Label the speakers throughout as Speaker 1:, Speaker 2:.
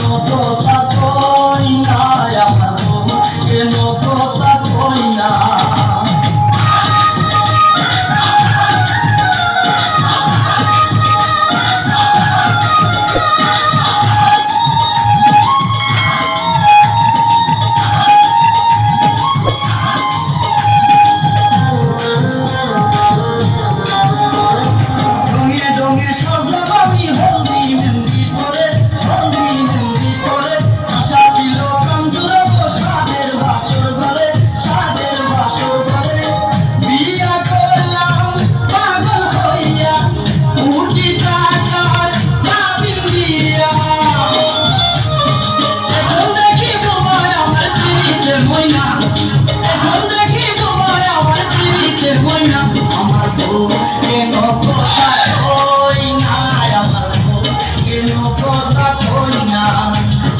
Speaker 1: মতো থাকো।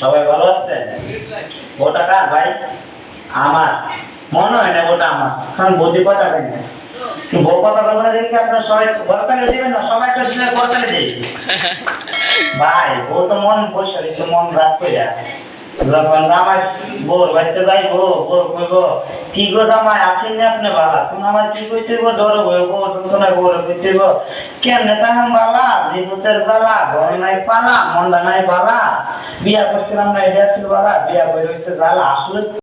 Speaker 2: সবাই ভালো আছেন? ওটা কার ভাই? আমার। মনে হয় না ওটা আমার। কারণ বৌদি কথা কেন বউ কথা বলব না দেখি আপনার সবাই বরকালে দেবেন না? সবাই তো দিলে বরকালে দেবে ভাই ও তো মন বসে মন রাখ করে বোর বাড়িতে যাই গো বোর কইব কি গো জামাই, আছেন না আপনি বালা? তুমি আমার কি কইতে গো ডর গো গো তুমি গো কইতে গো কেমনে তাহাম বালা? জীবতের বালা ঘর নাই পালা, মন্দা নাই বালা। বিয়া করছিলাম না, এটা ছিল বালা, বিয়া করে হইতে জ্বালা। আসলে